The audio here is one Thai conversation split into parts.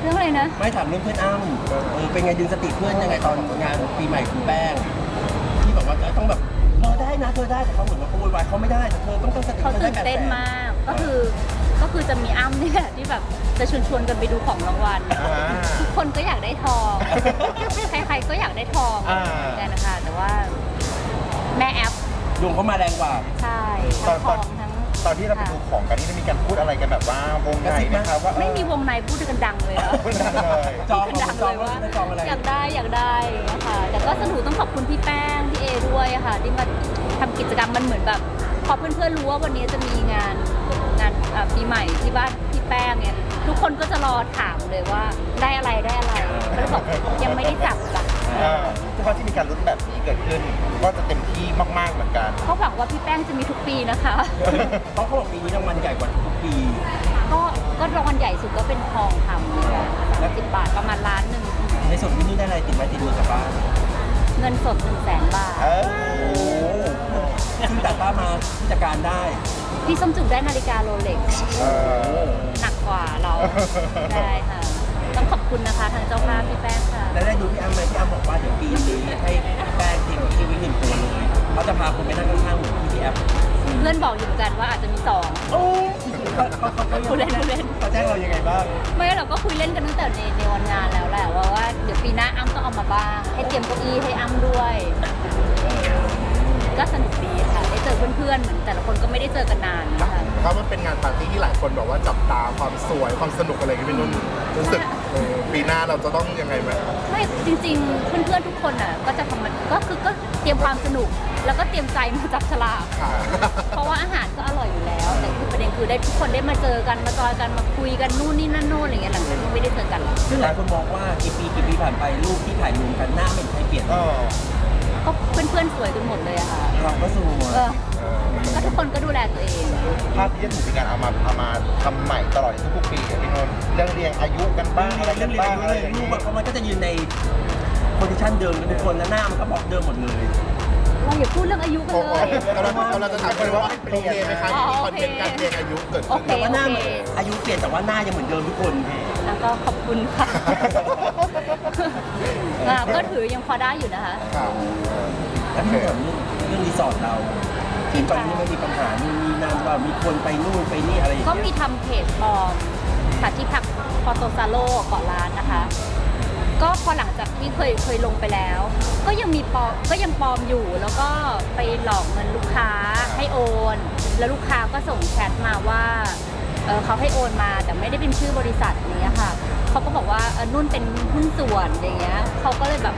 เรื่องอะไรนะ ไม่ถามเรื่องเพื่อนอ้ำเออเป็นไงดึงสติเพื่อนยังไงตอนงานปีใหม่คุณแป้ง ที่แบบว่าจะต้องแบบเธอได้นะเธอได้แต่เขาเหมือนว่าเขาโวยวายเขาไม่ได้แต่เธอต้องตั้งสติเขาธอตื่ได้นแปดเต้นแสมาก ก็คือ ก็คือจะมีอ้ำนี่แหละที่แบบจะชวนชวนๆกันไปดูของรางวัล อ่า ทุกคนก็อยากได้ทอง ใครๆก็อยากได้ทองอ่า เหมือนกันนะคะ แต่ว่าแม่แอปดวงเขามาแรงกว่า ใช่ตอทั้นงทตออนงทั้ง ตอนที่เราไปดูของกันนี่ได้มีการพูดอะไรกันแบบว่าวงในไหมครับว่าไม่มีวงในพูดกันดังเลยอะพูดดังเลยจองดังจเลองยว่าว่าจะจองอะไรอยากได้อยากได้อะค่ะแต่ก็สนุกต้องขอบคุณพี่แป้งพี่เอด้วยอะค่ะ ที่มาทำกิจกรรมมันเหมือนแบบ พอเพื่อนๆรู้ว่าวันนี้จะมีงานงานอ่าปีใหม่ที่บ้านพี่แป้งเนี่ยทุกคนก็จะรอถามเลยว่าได้อะไรได้อะไรก็เลยบอกยังไม่ได้จับอะอ่า ทุกครั้งที่มีการลุ้นแบบนี้เกิดขึ้น ก็จะเต็มที่มากๆเหมือนกันก็หวังว่าพี่แป้งจะมีทุกปีนะคะ เพราะเขาบอกปีนี้รางวัลใหญ่กว่าทุกปี ก็ก็รางวัลใหญ่สุดก็เป็นทองคำนะคะสามสิบบาทประมาณล้านหนึ่งในส่วนที่นี่ได้อะไรติดไม้ติดมือกลับบ้านเงินสดหนึ่งแสนบาท เอโอ้โหซึ่งตัดต้ามาผู้จัดการได้พี่ส้มจุกได้นาฬิกาโรเล็กเออหนักกว่าเรา ได้ค่ะ ต้องขอบคุณนะคะทางเจ้าภาพพี่แป้งค่ะ แล้วได้ดูพี่อ้ำไหม พื่อนบอกอยู่เหมือนกันว่าอาจจะมีสองโอ้เขาเขาเขาเขาพูดเล่นพูดเล่นเขาแจ้งเรายังไงบ้างไม่เราก็คุยเล่นกันตั้งแต่ในในวันงานแล้วแหละว่าว่าเดี๋ยวปีหน้าอ้ำต้องเอามาบ้าง ให้เตรียมเก้าอี้ให้อ้ำด้วย ก็สนุกดีค่ะได้เจอเพื่อนๆเหมือนแต่ละคนก็ไม่ได้เจอกันนานนะคะ เพราะมันเป็นงานปาร์ตี้ที่หลายคนบอกว่าจับตาความสวยความสนุกอะไรกันพี่นุ่นรู้สึกเออ ปีหน้าเราจะต้องยังไงไหมไม่จริงๆ เพื่อนๆทุกคนอะก็จะทำมันก็คือก็เตรียมความสนุก แล้วก็เตรียมใจมาจับฉลากค่ะ เพราะว่าอาหารก็อร่อยอยู่แล้ว แต่คือประเด็นคือได้ทุกคนได้มาเจอกันมาจอยกันมาคุยกันนู่นนี่นั่นโน่นอะไรเงี้ยหลังจากที่ไม่ได้เจอกัน ซึ่งหลายคนมองว่ากี่ปีกี่ปีผ่านไปรูปที่ถ่ายรวมกันหน้าไม่เห็นใครเปลี่ยน เออ ก็เพื่อนๆสวยกันหมดเลยอะค่ะ เราก็สวยเออ ก็ทุกคนก็ดูแลตัวเอง ภาพที่จะถูกมีการเอามาเอามาทำใหม่ตลอดในทุกๆปีอะพี่นนท์เรื่องเรียงอายุกันบ้างอะไรเรื่กัองนเรียบ้างนอะไรเรื่อองย่างรูนี้ปอะเพราะมันก็จะยืนในโพซิชันเดิมกันทุกคนแล้วหน้ามันก็บอกเดิมหมดเลย เราอย่าพูดเรื่องอายุกันโอ้เลโหยเราเราจะถามกันว่าโอเคไหมคะที่มีคอนเทนต์การเรียงอายุเกิดโอขึ้น เคแต่ว่าหน้าโอมันเคอายุเปลี่ยนแต่ว่าหน้ายังเหมือนเดิมทุกคน แล้วก็ขอบคุณค่ะ อ่าก็ถือยังพอได้อยู่นะคะค่ะแล้วที่ถามเรื่องเรื่องรีสอร์ทเราเห็นตอนนี้มันมีปัญหานู่นนี่นั่นว่ามีคนไปนู่นไปนี่อะไรอย่างก็เงี้มียทำเพจปลอมค่ะที่พักพอโตซาโลเกาะล้านนะคะ ก็พอหลังจากที่เคยเคยลงไปแล้ว ก็ยังมีปลอมก็ยังปลอมอยู่แล้วก็ไปหลอกเงินลูกค้าให้โอน แล้วลูกค้าก็ส่งแชทมาว่าเออเขาให้โอนมาแต่ไม่ได้เป็นชื่อบริษัทนี้ยค่ะ เขาก็บอกว่าเออนุ่นเป็นหุ้นส่วนอย่างเงี้ยเขาก็เลยแบบ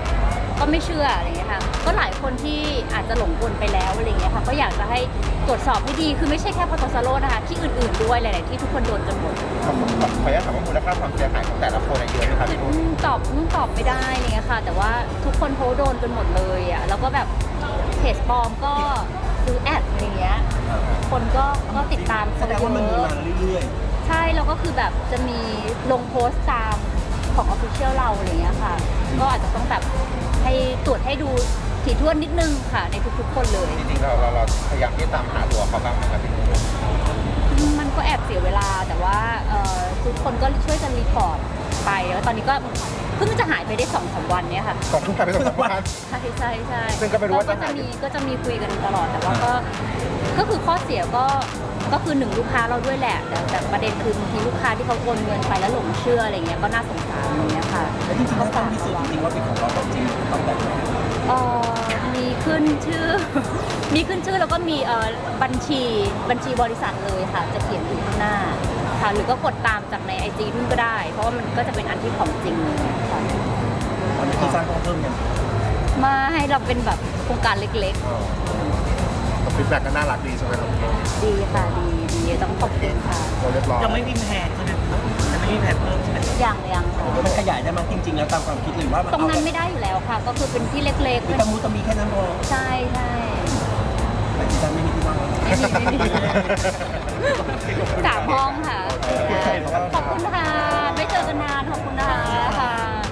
ก็ไม่เชื่ออะไรเงี้ยค่ะก็หลายคนที่อาจจะหลงกลไปแล้วอะไรเงี้ยค่ะก็อยากจะให้ตรวจสอบให้ดีคือไม่ใช่แค่พอโตซาโลนะคะที่อื่นๆด้วยหลาย ๆ ที่ทุกคนโดนกันหมดขอขออนุญาตถามว่ามูลค่าความเสียหายของแต่ละคนอะเยอะไหมครับคือพี่นุ่นตอบนุ่นตอบไม่ได้อะไรเงี้ยค่ะ แต่ว่าทุกคนเขาโดนกันหมดเลยอะแล้วก็แบบเพจปลอมก็ซื้อแอดอะไรเงี้ยคนก็ก็ติดตามแสเขาดงว่ามันมีเยมาอะเรื่อย ใช่แล้วก็คือแบบจะมีลงโพสต์ตามของออฟฟิเชียลเราอะไรเงี้ยค่ะ ก็อาจจะต้องแบบให้ตรวจให้ดูถี่ถ้วนนิดนึงค่ะ ในทุกๆคนเลย จริงๆเราเราเราพยายามที่จะตามหาตัวเขาบ้างไหมครับพี่นุ่นมันก็แอบเสียเวลาแต่ว่าเอ่อทุกคนก็ช่วยกันรีพอร์ต ไปแล้วตอนนี้ก็เพิ่งจะหายไปได้สองสามวันเนี้ยค่ะสองทุ่มไปสองทุ่มวันใช่ใช่ใช่ซึ่งก็ไม่รู้ว่าจะจะหายมีก็จะมีคุยกันตลอดแต่ว่าก็ก็คือข้อเสียก็ก็คือหนึ่งลูกค้าเราด้วยแหละ แต่แต่ประเด็นคือบางทีลูกค้าที่เขาโอนเงินไปแล้วหลงเชื่ออะไรเงี้ยก็น่าสงสารอย่างเงี้ยค่ะๆแล้วจริงๆถ้าต้องพิสูจน์จริงๆว่าเป็นของเราของจริง ขึ้นชื่อ มีขึ้นชื่อแล้วก็มีเอ่อบัญชีบัญชีบริษัทเลยค่ะ จะเขียนอยู่ข้างหน้าค่ะหรือก็กดตามจากในไอจีนุ่นก็ได้ เพราะว่ามันก็จะเป็นอันที่ของจริงเลยค่ะตอนนี้ที่สร้างต้องเพิ่มยังมาให้เราเป็นแบบโครงการเล็กแต่ฟีดแบ็กก็น่ารักดีใช่ไหมครับ ๆ ดีค่ะดีดีต้องขอบคุณค่ะเราเรียบร้อย ยังไม่มีแผนใช่ไหม ย่างยังค่ะมันขยายได้มั้ยจริง ๆ แล้วตามความคิดหรือว่าตรงนั้นไม่ได้อยู่แล้วค่ะ ก็คือเป็นที่เล็กๆหรือเป็นตะมูตะมีแค่นั้นพอใช่ใช่แต่ที่ฉันไม่มีที่ว่างไม่มีไม่มีสามห้องค่ะขอบคุณค่ะ